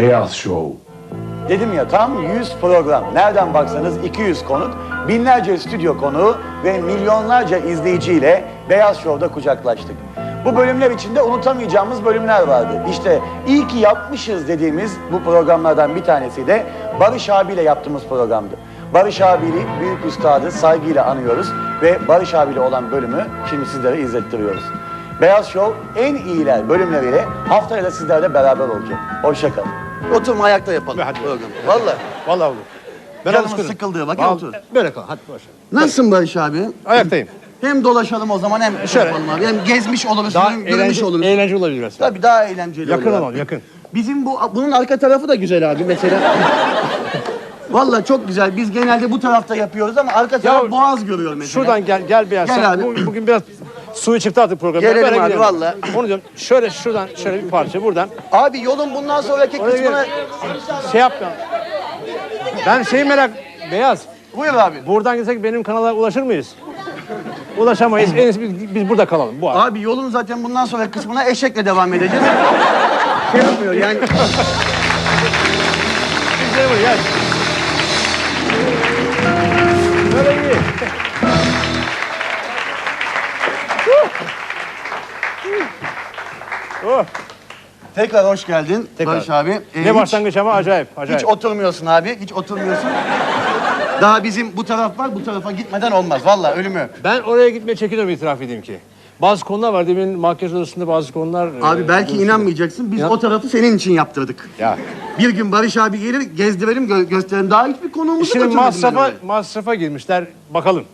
Beyaz Show. Dedim ya tam 100 program. Nereden baksanız 200 konuk, binlerce stüdyo konuğu ve milyonlarca izleyiciyle Beyaz Show'da kucaklaştık. Bu bölümler içinde unutamayacağımız bölümler vardı. İşte iyi ki yapmışız dediğimiz bu programlardan bir tanesi de Barış abiyle yaptığımız programdı. Barış abiyi büyük üstadı saygıyla anıyoruz ve Barış abiyle olan bölümü şimdi sizlere izlettiriyoruz. Beyaz Show en iyiler bölümleriyle haftaya da sizlerle beraber olacak. Hoşçakalın. Oturma ayakta yapalım Hadi. programı. Vallahi. Vallahi olur. Ben Canımız alışkınım. sıkıldığı vakit Vallahi- otur. Böyle kal. Hadi boş. ver. Nasılsın Barış abi? Ayaktayım. Hem dolaşalım o zaman hem şey Şöyle. yapalım abi. Hem gezmiş oluruz, Daha görmüş eğlenceli, oluruz. eğlenceli olabilir biraz. Tabii daha eğlenceli Yakın olur. abi. yakın. Bizim bu bunun arka tarafı da güzel abi mesela. Vallahi çok güzel. Biz genelde bu tarafta yapıyoruz ama arka taraf Ya, boğaz görüyor mesela. Şuradan gel gel biraz. Gel Sen abi. bu- bugün biraz suyu çıktı artık programda. Gelelim Böyle abi, gidelim. vallahi. Onu diyorum. Şöyle şuradan şöyle bir parça buradan. Abi yolun bundan sonraki Oraya kısmına... Şey yapma. Ben şeyi merak... Beyaz. Buyur abi. Buradan gitsek benim kanala ulaşır mıyız? Ulaşamayız. En iyisi biz, biz burada kalalım. Bu arada. Abi yolun zaten bundan sonraki kısmına eşekle devam edeceğiz. şey yapmıyor yani. Biz de buraya, gel. Oh. Tekrar hoş geldin Tekrar. Barış abi. Ee, Ne hiç- başlangıç ama acayip. acayip. Hiç oturmuyorsun abi, hiç oturmuyorsun. Daha bizim bu taraf var, bu tarafa gitmeden olmaz. Vallahi ölümü. Ben oraya gitmeye çekiniyorum itiraf edeyim ki. Bazı konular var. Demin makyaj odasında bazı konular... Abi e, belki konuştuk. inanmayacaksın. Biz İnan- o tarafı senin için yaptırdık. Ya. Bir gün Barış abi gelir, gezdirelim, gö- gösterelim. Daha hiçbir konuğumuzu Şimdi ben masrafa, masrafa girmişler. Bakalım.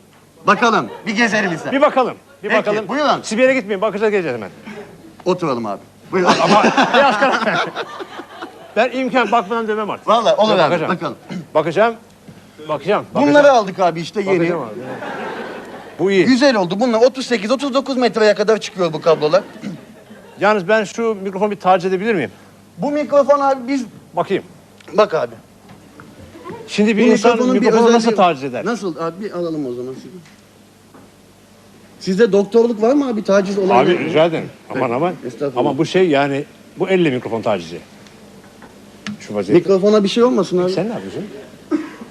Bakalım, bir gezelim ister. Bir bakalım. Bir Peki, bakalım. buyurun. Siz bir yere gitmeyin. Bakacağız geleceğiz hemen. Oturalım abi. Buyurun. Ama biraz karar ver. Ben imkan bakmadan dövmem artık. Vallahi olur abi, bakacağım. bakalım. Bakacağım. Bakacağım. Bunları aldık abi işte yeni. Bakacağım abi. Bu iyi. Güzel oldu. Bunlar 38-39 metreye kadar çıkıyor bu kablolar. Yalnız ben şu mikrofonu bir taciz edebilir miyim? Bu mikrofon abi biz... Bakayım. Bak abi. Şimdi bir Bu insan mikrofonun bir mikrofonu nasıl özelliği- taciz eder? Nasıl? Abi bir alalım o zaman sizi. Sizde doktorluk var mı abi taciz olayı? Abi rica ederim. Aman aman. Estağfurullah. Ama bu şey yani bu elle mikrofon tacizi. Şu vaziyette. Mikrofona bir şey olmasın abi. Sen ne yapıyorsun?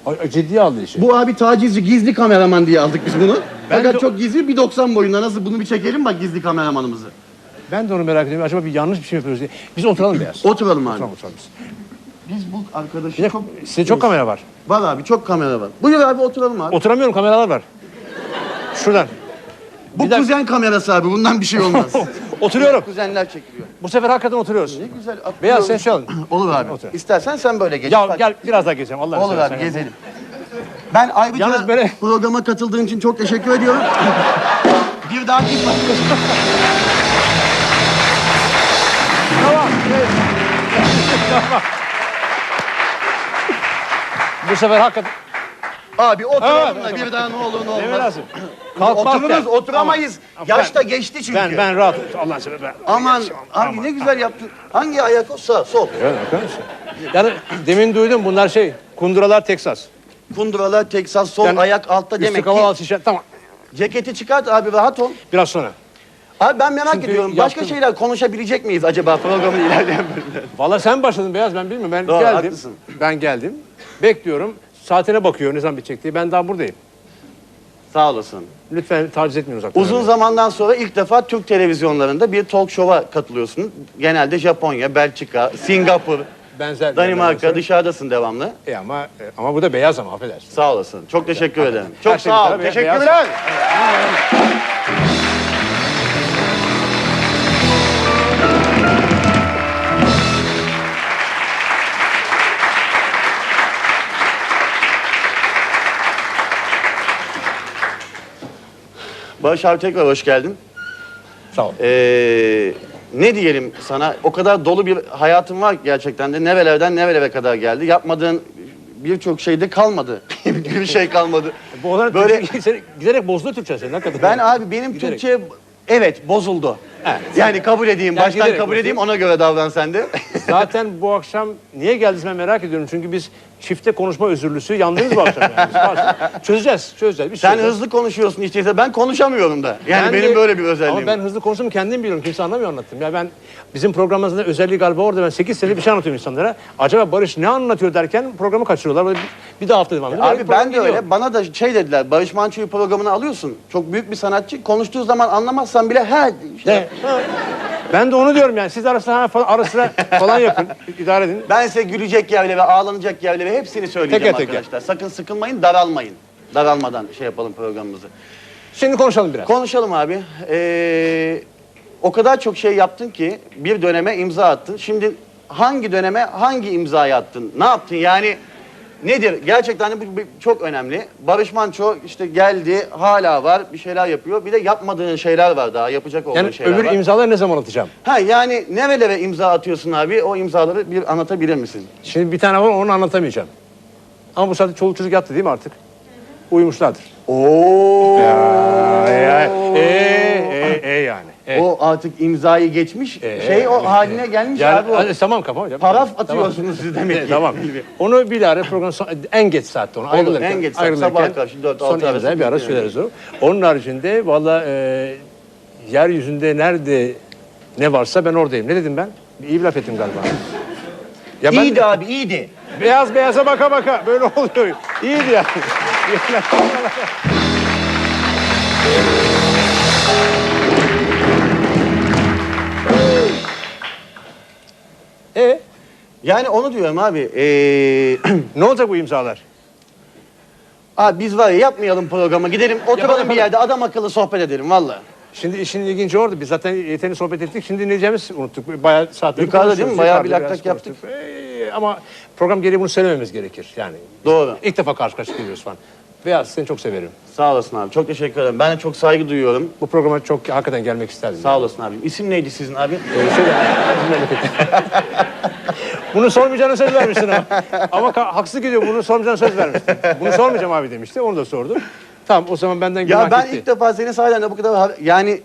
Ay, ay, ciddiye aldı işi. Bu abi tacizci gizli kameraman diye aldık biz bunu. Ben Fakat de- çok gizli bir 90 boyunda. Nasıl bunu bir çekelim bak gizli kameramanımızı. Ben de onu merak ediyorum. Acaba bir yanlış bir şey mi yapıyoruz diye. Biz oturalım biraz. Oturalım abi. Oturalım oturalım. biz. Biz bu arkadaşı Bir de çok... size çok kamera var. Var abi çok kamera var. Buyur abi oturalım abi. Oturamıyorum kameralar var. Şuradan. Bu bir dakika. kuzen kamerası abi bundan bir şey olmaz. Oturuyorum. Kuzenler çekiliyor. Bu sefer hakikaten oturuyoruz. Ne güzel. Beyaz sen şey alın. Olur abi. Otur. İstersen sen böyle geç. Ya Bak, gel biraz daha gezeceğim. Allah Olur seversen abi ya. gezelim. Ben ayrıca Yalnız böyle- programa katıldığın için çok teşekkür ediyorum. bir dahaki Tamam. evet. tamam. Bu sefer hakikaten Abi oturalım da bir daha ne olur ne ne olmaz. lazım? Kalkmak Otururuz, gel. oturamayız. Tamam. Yaş da Ben- geçti çünkü. Ben ben rahat. Allah sever ben. Aman abi ne güzel yaptın. Hangi ayak o? Sağ, sol. Evet arkadaşlar. Yani demin duydum bunlar şey kunduralar Teksas. Kunduralar, Teksas, sol Yani ayak altta Üstü demek kaval ki. altı şişe. Tamam. Ceketi çıkart abi rahat ol. Biraz sonra. Abi ben merak Çünkü ediyorum. Başka yaptım. şeyler konuşabilecek miyiz acaba programın ilerleyen bölümlerinde? Vallahi sen başladın Beyaz ben bilmiyorum. Ben Doğru, geldim. haklısın. Ben geldim. Bekliyorum. Saatine bakıyor ne zaman bitecek diye. Ben daha buradayım. Sağ olasın. Lütfen taciz etmeyin uzaktan. Uzun zamandan sonra ilk defa Türk televizyonlarında bir talk show'a katılıyorsun. Genelde Japonya, Belçika, Singapur, benzer. Danimarka benzer- dışarıdasın devamlı. E ama e, ama bu da beyaz ama affedersin. Sağ olasın. Çok teşekkür ederim. Çok Her şey sağ ol. tarafa, Teşekkürler. Barış abi tekrar hoş geldin. Sağ ol. Ee, ne diyelim sana? O kadar dolu bir hayatın var gerçekten de. Nerelerden nerelere kadar geldi. Yapmadığın birçok şeyde kalmadı. bir şey kalmadı. Bu olarak Böyle- giderek bozdu Türkçe senin hakikaten. Ben abi benim Giderek. Türkçe evet bozuldu. Evet. Yani kabul edeyim, Yani baştan kabul edeyim ona göre davran sen de. Zaten bu akşam niye geldiniz ben merak ediyorum. Çünkü biz çifte konuşma özürlüsü yandınız bu akşam. Yani. Var- çözeceğiz, çözeceğiz. Biz Sen çözeceğiz. hızlı konuşuyorsun işte ben konuşamıyorum da. Yani Ben benim de- böyle bir özelliğim. Ama ben hızlı konuştuğumu kendim biliyorum. Kimse anlamıyor anlattım. Ya ben bizim programımızda özelliği galiba orada ben 8 senedir bir şey anlatıyorum insanlara. Acaba Barış ne anlatıyor derken programı kaçırıyorlar. Böyle bir, bir daha hafta devam ediyor. Böyle Abi bir program ben de gidiyor. öyle. Bana da şey dediler. Barış Manço'yu programına alıyorsun. Çok büyük bir sanatçı. Konuştuğu zaman anlamazsan bile her işte. Ben de onu diyorum yani. Siz ara sıra, falan, ara sıra falan yapın. idare edin. Ben size gülecek yerleri, ağlanacak yerleri hepsini söyleyeceğim Teker teker. arkadaşlar. Sakın sıkılmayın, daralmayın. Daralmadan şey yapalım programımızı. Şimdi konuşalım biraz. Konuşalım abi. Ee, o kadar çok şey yaptın ki bir döneme imza attın. Şimdi hangi döneme hangi imzayı attın? Ne yaptın? Yani nedir? Gerçekten de bu bu çok önemli. Barış Manço işte geldi, hala var, bir şeyler yapıyor. Bir de yapmadığın şeyler var daha, yapacak olduğun yani şeyler öbür var. imzaları ne zaman atacağım? ha yani nerelere imza atıyorsun abi? O imzaları bir anlatabilir misin? Şimdi bir tane var onu anlatamayacağım. Ama bu saatte çoluk çocuk yattı değil mi artık? Uyumuşlardır. Oo. E, e, e yani. E. O artık imzayı geçmiş, Ee, şey o haline gelmiş Yani, abi. O. hadi, tamam kafam hocam. Paraf atıyorsunuz siz demek E, ki. tamam. Onu bir ara program son- en geç saatte onu ayrılırken. en geç saat, ayrılırken sabaha karşı dört, son altı arası imzayı bir ara bitiyor. söyleriz o. Onun haricinde valla e, yeryüzünde nerede ne varsa ben oradayım. Ne dedim ben? Bir iyi bir laf ettim galiba. Ya ben İyiydi abi, iyiydi. beyaz beyaza baka baka böyle oluyor. İyiydi yani. Yani onu diyorum abi. Ee, ne olacak bu imzalar? abi biz var ya yapmayalım programı. Gidelim oturalım Yapalım, bir yerde adam akıllı sohbet edelim valla. Şimdi işin ilginci orada. Biz zaten yeterince sohbet ettik. Şimdi dinleyeceğimizi unuttuk. Bayağı saatler Yukarıda değil mi? Bayağı bir Yukarıda biraz lak konuştuk. Ee, ama program gereği bunu söylememiz gerekir. Yani Doğru. ilk defa karşı karşıya geliyoruz falan. Beyaz seni çok severim. Sağ olasın abi. Çok teşekkür ederim. Ben de çok saygı duyuyorum. Bu programa çok hakikaten gelmek isterdim. Sağ olasın abi. İsim neydi sizin abi? Ee, şöyle. bunu sormayacağını söz vermiştin ama. Ama haksızlık ediyor. Bunu sormayacağını söz vermiştin. Bunu sormayacağım abi demişti. Onu da sordu. Tamam o zaman benden Ya günah ben gitti. ilk defa seni sahiden de bu kadar yani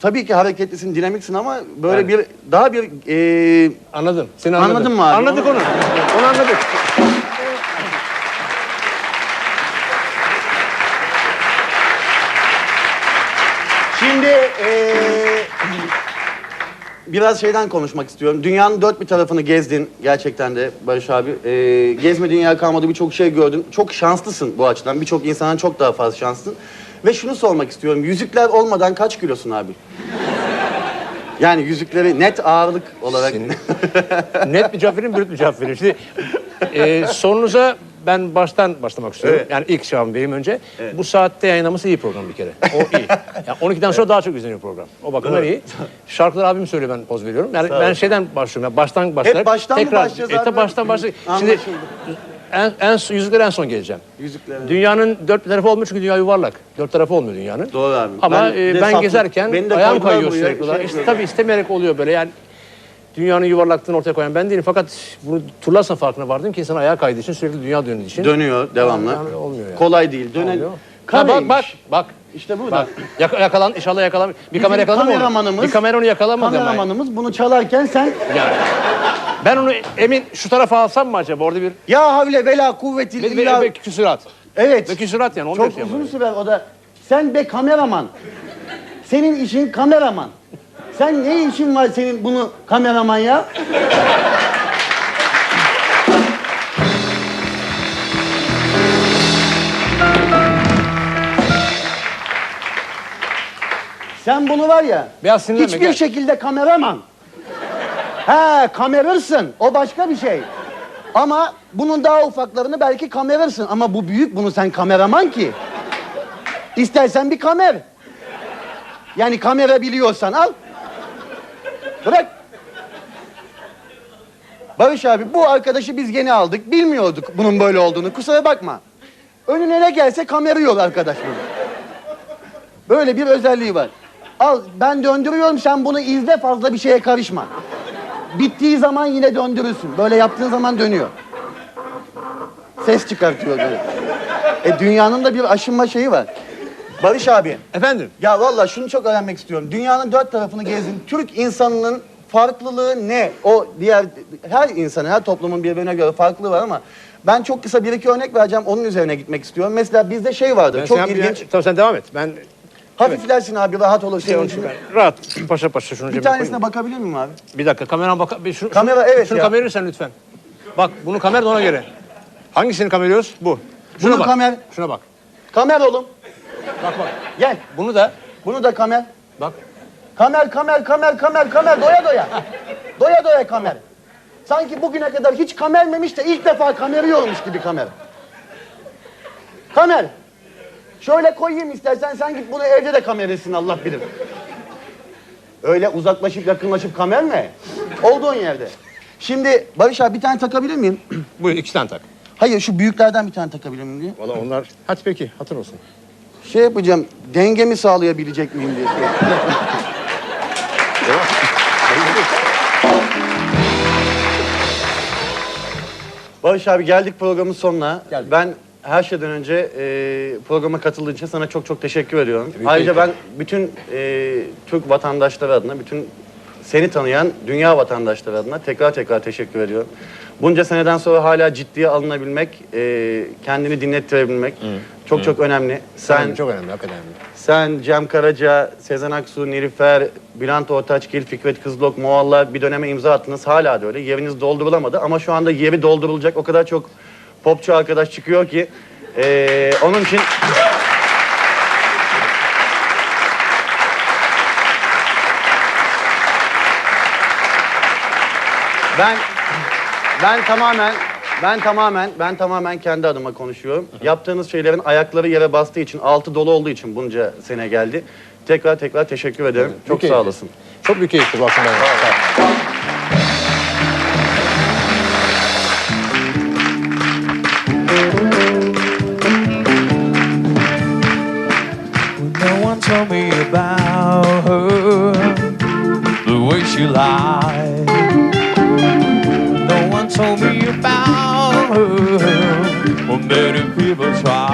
tabii ki hareketlisin, dinamiksin ama böyle Yani. bir daha bir ee, Anladım. Seni anladım. Anladın mı abi? Anladık onu. Onu anladık. Biraz şeyden konuşmak istiyorum. Dünyanın dört bir tarafını gezdin gerçekten de Barış abi. Eee, gezme dünya kalmadı birçok şey gördün. Çok şanslısın bu açıdan. Birçok insandan çok daha fazla şanslısın. Ve şunu sormak istiyorum. Yüzükler olmadan kaç kilosun abi? Yani yüzükleri net ağırlık olarak. Senin- Net vereyim, brüt vereyim. Şimdi e, sorunuza ben baştan başlamak istiyorum. Evet. Yani ilk cevabım vereyim önce. Bu saatte yayınlaması iyi program bir kere. O iyi. Yani 12'den sonra daha çok izleniyor program. O bakımdan iyi. Şarkıları abim söylüyor ben poz veriyorum. Yani ben şeyden başlıyorum. Yani baştan başlayarak baştan mı tekrar, başlayacağız E, abi? baştan başlayacağız. Şimdi en, en, yüzüklere en son geleceğim. Yüzükler. Dünyanın dört tarafı olmuyor çünkü dünya yuvarlak. Dört tarafı olmuyor dünyanın. Doğru abi. Ama Ben de ben saplı- gezerken ayağım kayıyor sürekli. şey olarak. işte, tabii istemeyerek oluyor böyle yani. Dünyanın yuvarlaklığını ortaya koyan ben değilim. Fakat bunu turlarsa farkına vardım ki insan ayağa kaydığı için sürekli dünya döndüğü için. Dönüyor devamlı. Yani olmuyor yani. Kolay değil. Dönen. Ha, bak bak bak. İşte burada. Bak. Yaka- yakalan inşallah yakalan. Bir kamera yakaladı mı onu? kameramanımız- Bir kamera onu yakalamadı ama. Kameramanımız bunu çalarken sen Yani. Ben onu emin şu tarafa alsam mı acaba? Orada bir ya havle vela kuvveti bir, illa... bir, bir küsurat. Evet. Bir küsurat yani onu Çok yapacağım uzun böyle. sürer o da. Sen be kameraman. Senin işin kameraman. Sen ne işin var senin bunu kameraman ya? Sen bunu var ya, Biraz sinirlenme, hiçbir gel. şekilde kameraman. He, kamerırsın. O başka bir şey. Ama bunun daha ufaklarını belki kamerırsın. Ama bu büyük, bunu sen kameraman ki. İstersen bir kamer. Yani kamera biliyorsan al. Bırak. Barış abi bu arkadaşı biz yeni aldık. Bilmiyorduk bunun böyle olduğunu. Kusura bakma. Önüne ne gelse kamerıyor arkadaş bunu. Böyle bir özelliği var. Al ben döndürüyorum sen bunu izle fazla bir şeye karışma. Bittiği zaman yine döndürürsün. Böyle yaptığın zaman dönüyor. Ses çıkartıyor böyle. E dünyanın da bir aşınma şeyi var. Barış abi. Efendim? Ya vallahi şunu çok öğrenmek istiyorum. Dünyanın dört tarafını gezdin. Türk insanının farklılığı ne? O diğer her insanın, her toplumun birbirine göre farklılığı var ama ben çok kısa bir iki örnek vereceğim. Onun üzerine gitmek istiyorum. Mesela bizde şey vardır. Ben çok sen- ilginç. Tamam sen devam et. Ben Hafiflersin abi rahat olur. şey onun için. için ben rahat paşa paşa şunu Bir cebime tanesine koyayım. bakabilir miyim abi? Bir dakika kameran bak. Bir şu, Kamera, şunu, evet Şunu ya. kamera verirsen lütfen. Bak bunu kamera ona göre. Hangisini kamerıyoruz? Bu. Şuna Bunu bak. kamer- Şuna bak. Kamer oğlum. Bak bak. Gel. Bunu da Bunu da kamer. bak. Kamer, kamer, kamer, kamer, kamer. Doya doya. Doya doya kamer. Sanki bugüne kadar hiç kamermemiş de ilk defa kameriyormuş gibi kamer. Kamer. Şöyle koyayım istersen sen git bunu evde de kameresin Allah bilir. Öyle uzaklaşıp yakınlaşıp kamerme. Olduğun yerde. Şimdi Barış abi bir tane takabilir miyim? Bu iki tane tak. Hayır şu büyüklerden bir tane takabilir miyim diye. Valla onlar. Hadi peki hatır olsun. Şey yapacağım, dengemi sağlayabilecek miyim diye. Barış abi geldik programın sonuna. Geldik. Ben her şeyden önce e, programa katıldığın için sana çok çok teşekkür ediyorum. Ayrıca ben bütün e, Türk vatandaşları adına, bütün seni tanıyan dünya vatandaşları adına tekrar tekrar teşekkür ediyorum. Bunca seneden sonra hala ciddiye alınabilmek, e, kendini dinlettirebilmek çok çok önemli. Sen Sen çok önemli hakikaten. önemli. sen, Cem Karaca, Sezen Aksu, Nilüfer, Bülent Ortaçgil, Fikret Kızılok, Moalla bir döneme imza attınız. Hala da öyle. Yeriniz doldurulamadı ama şu anda yeri doldurulacak o kadar çok popçu arkadaş çıkıyor ki. eee, onun için... Ben ben tamamen ben tamamen ben tamamen kendi adıma konuşuyorum. Yaptığınız şeylerin ayakları yere bastığı için, altı dolu olduğu için bunca sene geldi. Tekrar tekrar teşekkür ederim. Çok sağ olasın. Çok büyük keyifti bu akşam benim. No We'll try.